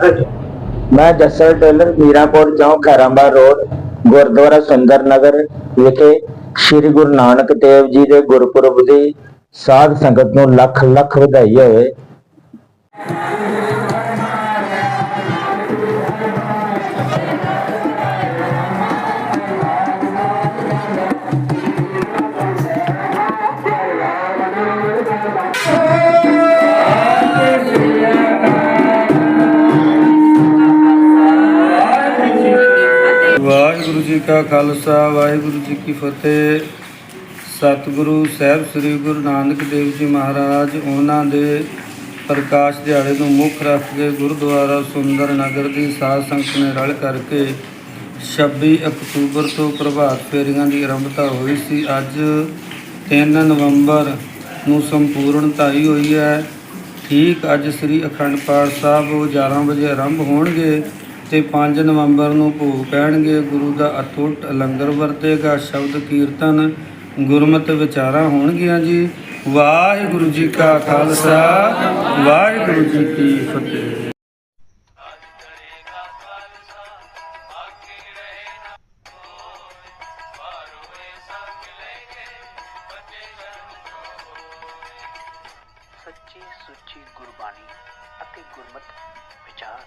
ਮੈਂ ਜੱਸਰ ਟੇਲਰ, ਮੀਰਾਪੁਰ ਚੌਂਕ, ਖੈਰਾਬਾਦ ਰੋਡ, ਗੁਰਦੁਆਰਾ ਸੁੰਦਰ ਨਗਰ ਵਿਖੇ ਸ੍ਰੀ ਗੁਰੂ ਨਾਨਕ ਦੇਵ ਜੀ ਦੇ ਗੁਰਪੁਰਬ ਦੀ ਸਾਧ ਸੰਗਤ ਨੂੰ ਲੱਖ ਲੱਖ ਵਧਾਈ ਹੋਵੇ ਵਾਹਿਗੁਰੂ ਜੀ ਕਾ ਖਾਲਸਾ, ਵਾਹਿਗੁਰੂ ਜੀ ਕੀ ਫਤਿਹ। ਸਤਿਗੁਰੂ ਸਾਹਿਬ ਸ੍ਰੀ ਗੁਰੂ ਨਾਨਕ ਦੇਵ ਜੀ ਮਹਾਰਾਜ, ਉਹਨਾਂ ਦੇ ਪ੍ਰਕਾਸ਼ ਦਿਹਾੜੇ ਨੂੰ ਮੁੱਖ ਰੱਖ ਕੇ ਗੁਰਦੁਆਰਾ ਸੁੰਦਰ ਨਗਰ ਦੀ ਸਾਧ ਸੰਗਤ ਨੇ ਰਲ ਕਰਕੇ 26 ਅਕਤੂਬਰ ਤੋਂ ਪ੍ਰਭਾਤ ਫੇਰੀਆਂ ਦੀ ਆਰੰਭਤਾ ਹੋਈ ਸੀ। ਅੱਜ 3 ਨਵੰਬਰ ਨੂੰ ਸੰਪੂਰਨਤਾਈ ਹੋਈ ਹੈ। ਠੀਕ ਅੱਜ ਸ੍ਰੀ ਅਖੰਡ ਪਾਠ ਸਾਹਿਬ 11 ਵਜੇ ਆਰੰਭ ਹੋਣਗੇ। ਤੇ 5 ਨਵੰਬਰ ਨੂੰ ਭੋਗ ਪੈਣਗੇ। ਗੁਰੂ ਦਾ ਅਟੁੱਟ ਲੰਗਰ ਵਰਤੇਗਾ ਸ਼ਬਦ ਕੀਰਤਨ ਗੁਰਮਤਿ ਵਿਚਾਰਾਂ ਹੋਣਗੀਆਂ ਜੀ। ਵਾਹਿਗੁਰੂ ਜੀ ਕਾ ਖਾਲਸਾ, ਵਾਹਿਗੁਰੂ ਜੀ ਕੀ ਫਤਿਹ। ਸੱਚੀ ਸੁੱਚੀ ਗੁਰਬਾਣੀ ਅਤੇ ਗੁਰਮਤ ਵਿਚਾਰ।